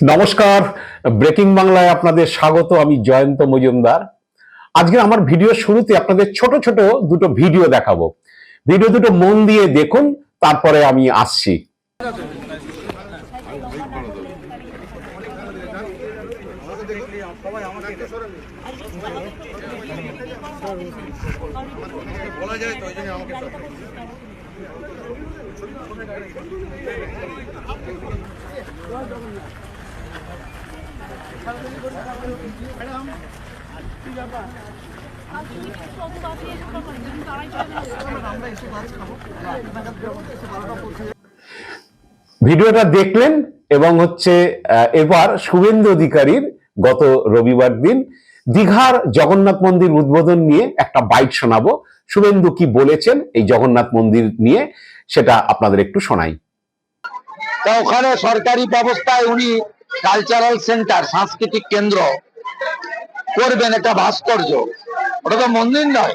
নমস্কার। ব্রেকিং বাংলায় আপনাদের স্বাগত, আমি জয়ন্ত মজুমদার। আজকে আমার ভিডিও শুরুতে আপনাদের ছোট ছোট দুটো ভিডিও দেখাবো। ভিডিও দুটো মন দিয়ে দেখুন, তারপরে আমি আসছি। আমাকে সব ভিডিওটা দেখলেন এবং হচ্ছে এবার শুভেন্দু অধিকারীর গত রবিবার দিন দীঘার জগন্নাথ মন্দির উদ্বোধন নিয়ে একটা বাইট শোনাবো। শুভেন্দু কি বলেছেন এই জগন্নাথ মন্দির নিয়ে, সেটা আপনাদের একটু শোনাই। তা ওখানে সরকারি ব্যবস্থায় উনি কালচারাল সেন্টার সাংস্কৃতিক কেন্দ্র করবেন একটা ভাস্কর্য। ওটা তো মন্দির নয়।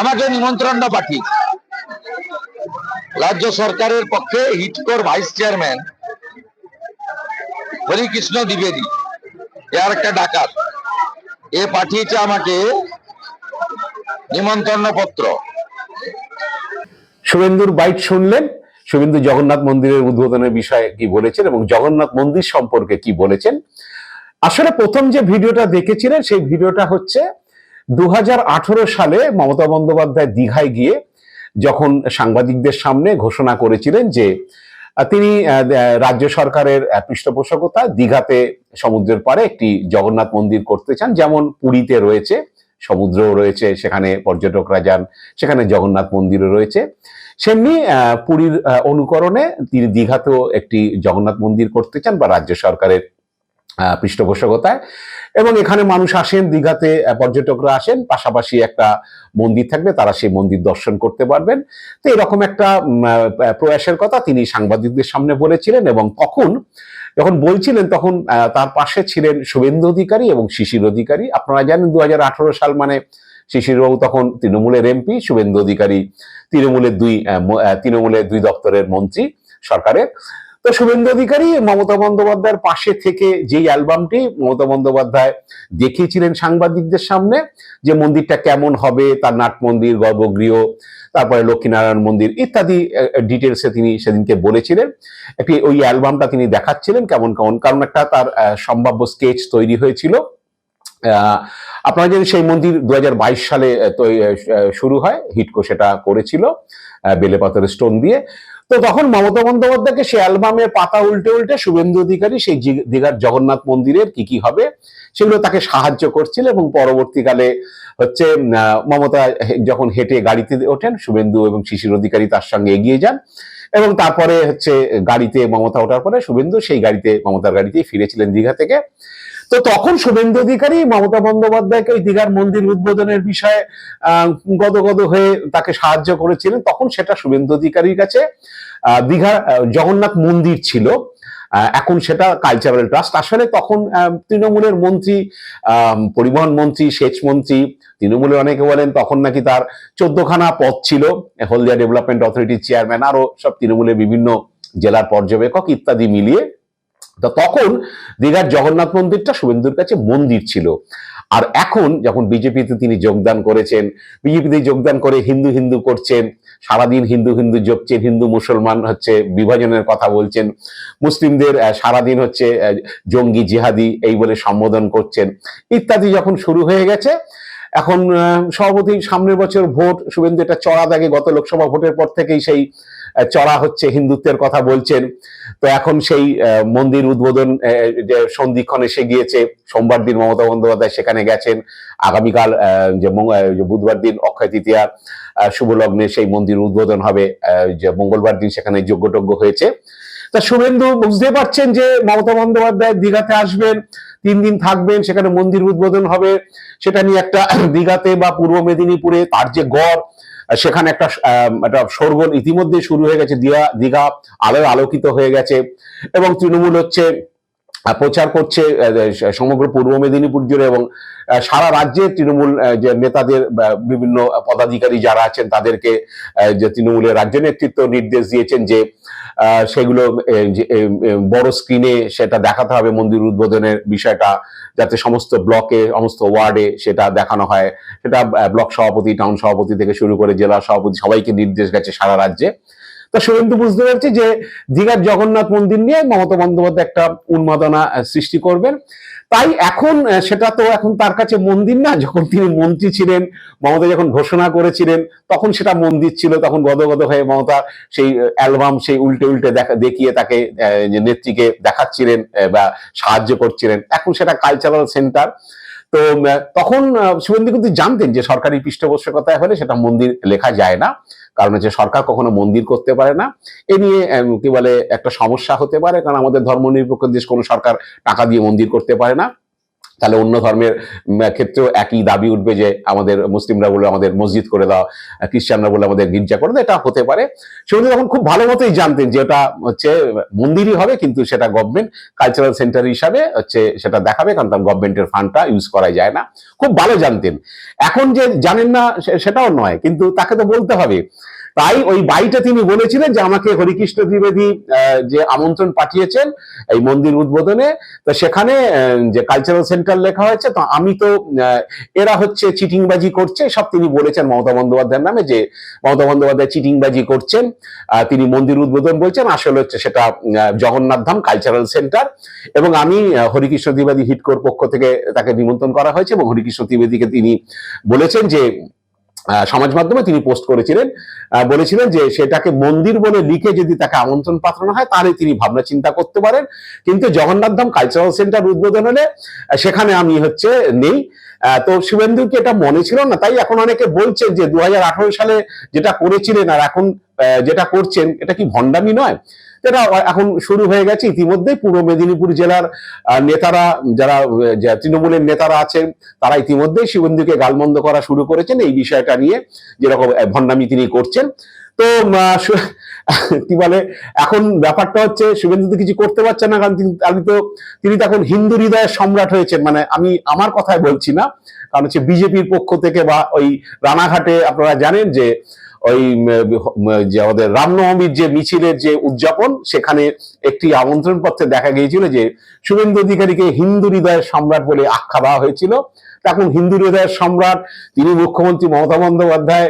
আমাকে নিমন্ত্রণটা পাঠিয়ে। রাজ্য সরকারের পক্ষে হিটকোর ভাইস চেয়ারম্যান হরিকৃষ্ণ দ্বিবেদী এর একটা ডাকাত। এ পাঠিয়েছে আমাকে নিমন্ত্রণ পত্র শুভেন্দুর বাইট শুনলেন। শুভেন্দু জগন্নাথ মন্দিরের উদ্বোধনের বিষয়ে কি বলেছেন এবং জগন্নাথ মন্দির সম্পর্কে কি বলেছেন? আসলে প্রথম যে ভিডিওটা দেখেছিলেন, সেই ভিডিওটা হচ্ছে দুহাজার আঠেরো সালে মমতা বন্দ্যোপাধ্যায় দীঘায় গিয়ে যখন সাংবাদিকদের সামনে ঘোষণা করেছিলেন যে তিনি রাজ্য সরকারের পৃষ্ঠপোষকতা দীঘাতে সমুদ্রের পাড়ে একটি জগন্নাথ মন্দির করতে চান। যেমন পুরীতে রয়েছে, সমুদ্রও রয়েছে, সেখানে পর্যটকরা যান, সেখানে জগন্নাথ মন্দিরও রয়েছে। সেমনি পুরীর অনুকরণে তিনি দীঘাতেও একটি জগন্নাথ মন্দির করতে চান বা রাজ্য সরকারের পৃষ্ঠপোষকতায়। এবং এখানে মানুষ আসেন, দীঘাতে পর্যটকরা আসেন, পাশাপাশি একটা মন্দির থাকবে, তারা সেই মন্দির দর্শন করতে পারবেন। তো এরকম একটা প্রয়াসের কথা তিনি সাংবাদিকদের সামনে বলেছিলেন এবং তখন, যখন বলছিলেন তখন তার পাশে ছিলেন শুভেন্দু অধিকারী এবং শিশির অধিকারী। আপনারা জানেন দু হাজার আঠারো সাল মানে শিশিরবাবু তখন তৃণমূলের এমপি শুভেন্দু অধিকারী তৃণমূলের দুই তৃণমূলের দুই দপ্তরের মন্ত্রী সরকারের। তো শুভেন্দু অধিকারী মমতা বন্দ্যোপাধ্যায়ের পাশে থেকে যেই অ্যালবামটি মমতা বন্দ্যোপাধ্যায় দেখিয়েছিলেন সাংবাদিকদের সামনে, যে মন্দিরটা কেমন হবে, তার নাট মন্দির, গর্ভগৃহ, তারপরে লক্ষ্মীনারায়ণ মন্দির ইত্যাদি ডিটেলসে তিনি সেদিনকে বলেছিলেন। একটি ওই অ্যালবামটা তিনি দেখাচ্ছিলেন কেমন কেমন, কারণ একটা তার সম্ভাব্য স্কেচ তৈরি হয়েছিল। আপনারা জানেন সেই মন্দির দু হাজার বাইশ সালে শুরু হয়, হিটকো সেটা করেছিল বেলে বেলেপাথরের স্টোন দিয়ে, তো তখন মমতা বন্দ্যোপাধ্যায়কে সেই অ্যালবামের পাতা উল্টে উল্টে শুভেন্দু অধিকারী সেই দীঘার জগন্নাথ মন্দিরের কি কি হবে, সেগুলো তাকে সাহায্য করছিল এবং পরবর্তীকালে হচ্ছে মমতা যখন হেঁটে গাড়িতে ওঠেন, শুভেন্দু এবং শিশির অধিকারী তার সঙ্গে এগিয়ে যান এবং তারপরে হচ্ছে গাড়িতে মমতা ওঠার পরে শুভেন্দু সেই গাড়িতে, মমতার গাড়িতেই ফিরেছিলেন দীঘা থেকে। তো তখন শুভেন্দু অধিকারী মমতা বন্দ্যোপাধ্যায়কে ওই দীঘার মন্দির উদ্বোধনের বিষয়ে গদগদ হয়ে তাকে সাহায্য করেছিলেন, তখন সেটা শুভেন্দু অধিকারীর কাছে দীঘার জগন্নাথ মন্দির ছিল এখন সেটা কালচারাল ট্রাস্ট আসলে তখন তৃণমূলের মন্ত্রী পরিবহন মন্ত্রী, সেচ মন্ত্রী, তৃণমূলের অনেকে বলেন তখন নাকি তার চোদ্দখানা পদ ছিল, হলদিয়া ডেভেলপমেন্ট অথরিটির চেয়ারম্যান আরও সব তৃণমূলের বিভিন্ন জেলার পর্যবেক্ষক ইত্যাদি মিলিয়ে তো তখন দীঘার জগন্নাথ মন্দিরটা শুভেন্দুর কাছে মন্দির ছিল। আর এখন যখন বিজেপিতে তিনি যোগদান করেছেন, বিজেপিতে যোগদান করে হিন্দু হিন্দু করছেন, সারাদিন হিন্দু হিন্দু জপছেন হিন্দু মুসলমান হচ্ছে বিভাজনের কথা বলছেন, মুসলিমদের সারাদিন হচ্ছে জঙ্গি জিহাদি এই বলে সম্বোধন করছেন, ইত্যাদি যখন শুরু হয়ে গেছে এখন সভাপতি সামনের বছর ভোট শুভেন্দু এটা চড়া দাগে গত লোকসভা ভোটের পর থেকেই সেই চড়া হচ্ছে হিন্দুত্বের কথা বলছেন। তো এখন সেই মন্দির উদ্বোধন যে সন্ধিক্ষণ এসে গিয়েছে সোমবার দিন মমতা বন্দ্যোপাধ্যায় সেখানে গেছেন। আগামীকাল যে বুধবার দিন অক্ষয় তৃতীয়া আহ, শুভ লগ্নে সেই মন্দির উদ্বোধন হবে যে মঙ্গলবার দিন সেখানে যজ্ঞটজ্ঞ হয়েছে। তা শুভেন্দু বুঝতে পারছেন যে মমতা বন্দ্যোপাধ্যায় দীঘাতে আসবেন তিন দিন থাকবেন, সেখানে মন্দির উদ্বোধন হবে। সেটা নিয়ে একটা দীঘাতে বা পূর্ব মেদিনীপুরে তার যে গড়, সেখানে একটা একটা শোরগোল ইতিমধ্যে শুরু হয়ে গেছে। দীঘা দীঘা আলোয় আলোকিত হয়ে গেছে। এবং তৃণমূল হচ্ছে প্রচার করছে সমগ্র পূর্ব মেদিনীপুর জুড়ে এবং সারা রাজ্যে তৃণমূল যে নেতাদের বিভিন্ন পদাধিকারী যারা আছেন তাদেরকে যে তৃণমূলের রাজ্য নেতৃত্ব নির্দেশ দিয়েছেন যে সেগুলো বড় স্ক্রিনে সেটা দেখাতে হবে, মন্দির উদ্বোধনের বিষয়টা, যাতে সমস্ত ব্লকে, সমস্ত ওয়ার্ডে সেটা দেখানো হয়। সেটা ব্লক সভাপতি টাউন সভাপতি থেকে শুরু করে জেলা সভাপতি সবাইকে নির্দেশ গেছে সারা রাজ্যে। তো শুভেন্দু বুঝতে পারছি যে দীঘার জগন্নাথ মন্দির নিয়ে মমতা বন্দ্যোপাধ্যায় একটা উন্মাদনা সৃষ্টি করবেন। তাই এখন সেটা তো এখন তার কাছে মন্দির না, যখন তিনি মন্ত্রী ছিলেন, মমতা যখন ঘোষণা করেছিলেন, তখন সেটা মন্দির ছিল, তখন গদগদ হয়ে মমতা সেই অ্যালবাম সেই উল্টে উল্টে দেখা, দেখিয়ে তাকে নেত্রীকে দেখাচ্ছিলেন বা সাহায্য করছিলেন। এখন সেটা কালচারাল সেন্টার তো তখন শুভেন্দু কিন্তু জানতেন যে সরকারি পৃষ্ঠপোষকতায় হলে সেটা মন্দির লেখা যায় না। কারণ হচ্ছে সরকার কখনো মন্দির করতে পারে না। এ নিয়ে কি বলে, একটা সমস্যা হতে পারে, কারণ আমাদের ধর্মনিরপেক্ষ দেশ কোনো সরকার টাকা দিয়ে মন্দির করতে পারে না। তাহলে অন্য ধর্মের ক্ষেত্রেও একই দাবি উঠবে যে আমাদের মুসলিমরা বলে আমাদের মসজিদ করে দাও খ্রিস্টানরা বলে আমাদের গির্জা করে দাও, এটা হতে পারে। শুভেন্দু তখন খুব ভালো মতোই জানতেন যে ওটা হচ্ছে মন্দিরই হবে, কিন্তু সেটা গভর্নমেন্ট কালচারাল সেন্টার হিসাবে হচ্ছে সেটা দেখাবে, কারণ তার গভর্নমেন্টের ফান্ডটা ইউজ করা যায় না। খুব ভালো জানতেন। এখন যে জানেন না সেটাও নয়, কিন্তু তাকে তো বলতে হবে। তাই ওই বাড়িটা তিনি বলেছিলেন যে আমাকে হরিকৃষ্ণ দ্বিবেদী যে আমন্ত্রণ পাঠিয়েছেন এই মন্দির উদ্বোধনে, তো সেখানে যে কালচারাল সেন্টার লেখা হয়েছে, তো আমি তো এরা হচ্ছে চিটিংবাজি করছে, সব তিনি বলেছেন মমতা বন্দ্যোপাধ্যায়ের নামে যে মমতা বন্দ্যোপাধ্যায় চিটিংবাজি করছেন তিনি মন্দির উদ্বোধন বলছেন, আসলে হচ্ছে সেটা জগন্নাথ ধাম কালচারাল সেন্টার এবং আমি হরিকৃষ্ণ দ্বিবেদী হিটকোর পক্ষ থেকে তাকে নিমন্ত্রণ করা হয়েছে, এবং হরিকৃষ্ণ দ্বিবেদীকে তিনি বলেছেন যে সমাজ মাধ্যমে তিনি পোস্ট করেছিলেন বলেছিলেন যে সেটাকে মন্দির বলে লিখে যদি তাকে আমন্ত্রণ পাঠানো হয় তাহলে তিনি ভাবনা চিন্তা করতে পারেন। কিন্তু জগন্নাথ ধাম কালচারাল সেন্টার উদ্বোধন হলে সেখানে আমি হচ্ছে নেই। তো শুভেন্দুকে এটা মনে ছিল না? তাই এখন অনেকে বলছেন যে দু হাজার আঠারো সালে যেটা করেছিলেন আর এখন যেটা করছেন, এটা কি ভণ্ডামি নয়? এটা এখন শুরু হয়ে গেছে ইতিমধ্যে পূর্ব মেদিনীপুর জেলার নেতারা, যারা তৃণমূলের নেতারা আছেন, তারা ইতিমধ্যেই শুভেন্দুকে গালমন্দ করা শুরু করেছেন। এই বিষয়টা নিয়ে যেরকম ভণ্ডামি তিনি করছেন। তো কি বলে, এখন ব্যাপারটা হচ্ছে শুভেন্দু তো কিছু করতে পারছে না, কারণ তিনি আমি তো, তিনি তো এখন হিন্দু হৃদয়ের সম্রাট হয়েছেন। মানে আমি আমার কথায় বলছি না, কারণ হচ্ছে বিজেপির পক্ষ থেকে বা ওই রানাঘাটে আপনারা জানেন যে ওই যে আমাদের রামনবমীর যে মিছিলের যে উদযাপন, সেখানে একটি আমন্ত্রণ পত্রে দেখা গিয়েছিল যে শুভেন্দু অধিকারীকে হিন্দু হৃদয়ের সম্রাট বলে আখ্যা দেওয়া হয়েছিল। এখন হিন্দু হৃদয়ের সম্রাট, তিনি মুখ্যমন্ত্রী মমতা বন্দ্যোপাধ্যায়,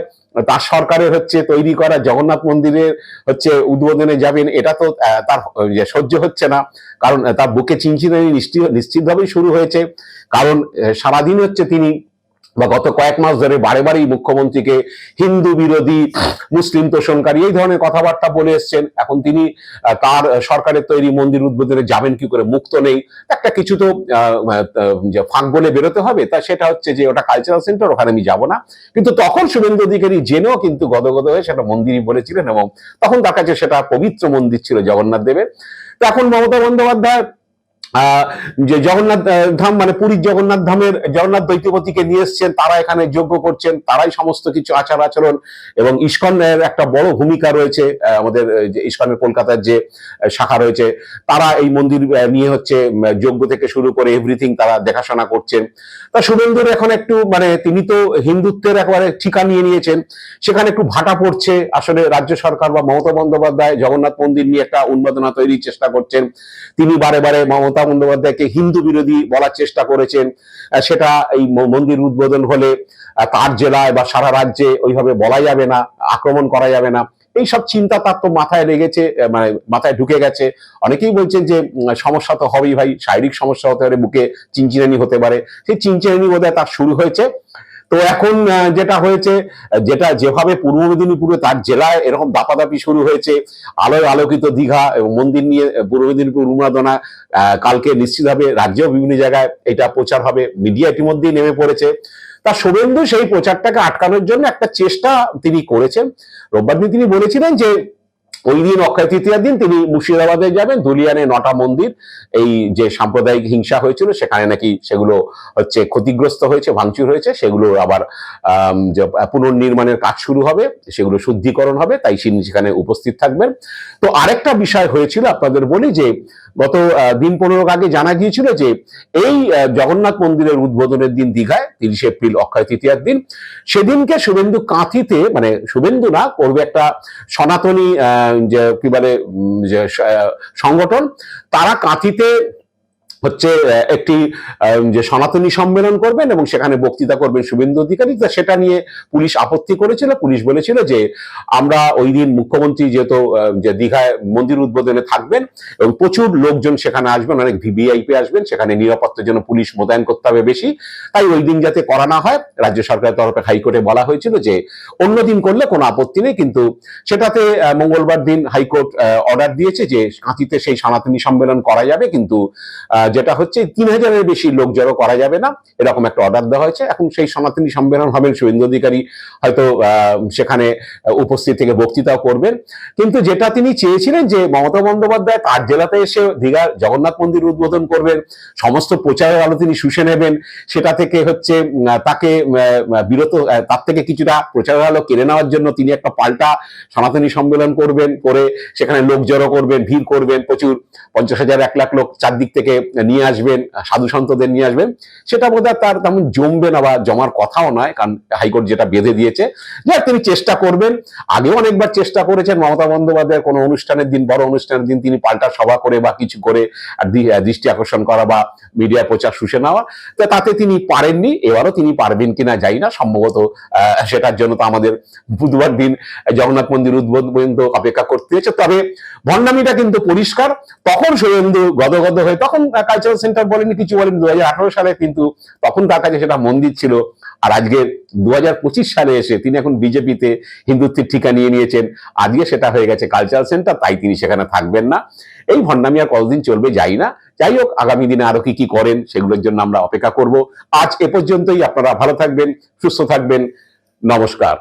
তার সরকারের হচ্ছে তৈরি করা জগন্নাথ মন্দিরের হচ্ছে উদ্বোধনে যাবেন, এটা তো তার সহ্য হচ্ছে না। কারণ, তার বুকে চিনচিনানি নিশ্চিত নিশ্চিতভাবেই শুরু হয়েছে। কারণ সারাদিন হচ্ছে তিনি বা গত কয়েক মাস ধরে বারে বারেই মুখ্যমন্ত্রীকে হিন্দু বিরোধী, মুসলিম তোষণকারী এই ধরনের কথাবার্তা বলে এসছেন। এখন তিনি তার সরকারের তৈরি মন্দির উদ্বোধনে যাবেন কি করে মুক্ত নেই। একটা কিছু তো ফাঁক বলে বেরোতে হবে, তা সেটা হচ্ছে যে ওটা কালচারাল সেন্টার ওখানে আমি যাব না। কিন্তু তখন শুভেন্দু অধিকারী জেনেও কিন্তু গদগদ হয়ে সেটা মন্দিরই বলেছিলেন এবং তখন তার কাছে সেটা পবিত্র মন্দির ছিল জগন্নাথ দেবের। তো এখন মমতা বন্দ্যোপাধ্যায় যে জগন্নাথ ধাম মানে পুরীর জগন্নাথ ধামের, জগন্নাথ দৈত্যপতিকে নিয়ে এসছেন, তারা এখানে যোগ্য করছেন, তারাই সমস্ত কিছু আচার আচরণ এবং ইস্কনের একটা বড় ভূমিকা রয়েছে আমাদের যে ইস্কনের কলকাতার যে শাখা রয়েছে, তারা এই মন্দির নিয়ে হচ্ছে যোগ্য থেকে শুরু করে এভরিথিং তারা দেখাশোনা করছেন। তা শুভেন্দুর এখন একটু মানে তিনি তো হিন্দুত্বের একবারে ঠিকা নিয়ে নিয়েছেন, সেখানে একটু ভাটা পড়ছে, আসলে রাজ্য সরকার বা মমতা বন্দ্যোপাধ্যায়, জগন্নাথ মন্দির নিয়ে একটা উন্মাদনা তৈরির চেষ্টা করছেন, তিনি বারে বারে মমতা বন্দ্যোপাধ্যায়কে হিন্দু বিরোধী বলার চেষ্টা করেছেন সেটা এই মন্দির উদ্বোধন হলে তার জেলায় বা সারা রাজ্যে ওইভাবে বলা যাবে না, আক্রমণ করা যাবে না। এই সব চিন্তা তার তো মাথায় লেগেছে মানে মাথায় ঢুকে গেছে। অনেকেই বলছেন যে সমস্যা তো হবেই ভাই, শারীরিক সমস্যা হতে পারে বুকে চিনচিনানি হতে পারে। সেই চিনচিনানি বোধহয় তার শুরু হয়েছে। তো এখন যেটা হয়েছে, যেটা যেভাবে পূর্ব মেদিনীপুরে তার জেলায় এরকম দাপাদাপি শুরু হয়েছে, আলোয় আলোকিত দীঘা এবং মন্দির নিয়ে পূর্ব মেদিনীপুর উন্মাদনা কালকে নিশ্চিতভাবে রাজ্যেও বিভিন্ন জায়গায় এটা প্রচার হবে, মিডিয়া ইতিমধ্যেই নেমে পড়েছে। তা শুভেন্দু সেই প্রচারটাকে আটকানোর জন্য একটা চেষ্টা তিনি করেছেন। রোববার দিন তিনি বলেছিলেন যে ওই দিন অক্ষয় তৃতীয়ার দিন তিনি মুর্শিদাবাদে যাবেন দুলিয়ানে নটা মন্দির, এই যে সাম্প্রদায়িক হিংসা হয়েছিল, সেখানে নাকি সেগুলো হচ্ছে ক্ষতিগ্রস্ত হয়েছে, ভাঙচুর হয়েছে, সেগুলো আবার পুনর্নির্মাণের কাজ শুরু হবে, সেগুলো শুদ্ধিকরণ হবে, তাই তিনি সেখানে উপস্থিত থাকবেন। তো আরেকটা বিষয় হয়েছিল, আপনাদের বলি যে গত দিন পনেরো আগে জানা গিয়েছিল যে এই জগন্নাথ মন্দিরের উদ্বোধনের দিন দীঘায়, তিরিশে এপ্রিল অক্ষয় তৃতীয়ার দিন, সেদিনকে শুভেন্দু কাঁথিতে মানে শুভেন্দু না, করবে একটা সনাতনী যে কি বলে যে সংগঠন, তারা কাঁথিতে হচ্ছে একটি যে সনাতনী সম্মেলন করবেন এবং সেখানে বক্তৃতা করবেন শুভেন্দু অধিকারী। তা সেটা নিয়ে পুলিশ আপত্তি করেছিল। পুলিশ বলেছিল যে আমরা ওই দিন মুখ্যমন্ত্রী যেহেতু যে দীঘায় মন্দির উদ্বোধনে থাকবেন এবং প্রচুর লোকজন সেখানে আসবেন, অনেক ভিভিআইপি আসবেন, সেখানে নিরাপত্তার জন্য পুলিশ মোতায়েন করতে হবে বেশি। তাই ওই দিন যাতে করা না হয়, রাজ্য সরকারের তরফে হাইকোর্টে বলা হয়েছিল যে অন্য দিন করলে কোনো আপত্তি নেই, কিন্তু সেটাতে মঙ্গলবার দিন হাইকোর্ট অর্ডার দিয়েছে যে কাঁথিতে সেই সনাতনী সম্মেলন করা যাবে, কিন্তু যেটা হচ্ছে তিন হাজারের বেশি লোক জড়ো করা যাবে না। এরকম একটা অর্ডার দেওয়া হয়েছে। এখন সেই সনাতনী সম্মেলন হবেন শুভেন্দু অধিকারী হয়তো সেখানে উপস্থিত থেকে বক্তৃতাও করবেন। কিন্তু যেটা তিনি চেয়েছিলেন যে মমতা বন্দ্যোপাধ্যায় তার জেলাতে এসে দীঘার জগন্নাথ মন্দির উদ্বোধন করবেন, সমস্ত প্রচারের আলো তিনি শুষে নেবেন, সেটা থেকে হচ্ছে তাকে বিরত তার থেকে কিছুটা প্রচারের আলো কেড়ে নেওয়ার জন্য তিনি একটা পাল্টা সনাতনী সম্মেলন করবেন, করে সেখানে লোক জড়ো করবেন, ভিড় করবেন প্রচুর। পঞ্চাশ হাজার, এক লাখ লোক চারদিক থেকে নিয়ে আসবেন, সাধু সন্তদের নিয়ে আসবেন। সেটা বোধহয় তার তেমন জমবে না বা জমার কথাও নয়, কারণ হাইকোর্ট যেটা বেঁধে দিয়েছে। যে তিনি চেষ্টা করবেন। আগেও অনেকবার চেষ্টা করেছেন, মমতা বন্দ্যোপাধ্যায়ের কোনো অনুষ্ঠানের দিন, বড় অনুষ্ঠানের দিন তিনি পাল্টা সভা করে বা কিছু করে দৃষ্টি আকর্ষণ করা বা মিডিয়া প্রচার শুষে নেওয়া। তো তাতে তিনি পারেননি, এবারও তিনি পারবেন কিনা যাই না, সম্ভবত সেটার জন্য তো আমাদের বুধবার দিন জগন্নাথ মন্দির উদ্বোধন পর্যন্ত অপেক্ষা করতে হয়েছে। তবে ভণ্ডামিটা কিন্তু পরিষ্কার। তখন শুভেন্দু গদগদ হয়ে, তখন কালচারাল সেন্টার বলেনি, কিছু বলেনি। দু সালে কিন্তু তখন তার কাছে সেটা মন্দির ছিল। আর আজকে দু হাজার পঁচিশ সালে এসে তিনি এখন বিজেপিতে হিন্দুত্বের ঠিকা নিয়ে নিয়েছেন। আজকে সেটা হয়ে গেছে কালচারাল সেন্টার তাই তিনি সেখানে থাকবেন না। এই ভণ্ডামি আর কতদিন চলবে যাই না। যাই হোক, আগামী দিনে আরও কি কি করেন সেগুলোর জন্য আমরা অপেক্ষা করব। আজ এ পর্যন্তই, আপনারা ভালো থাকবেন, সুস্থ থাকবেন। নমস্কার।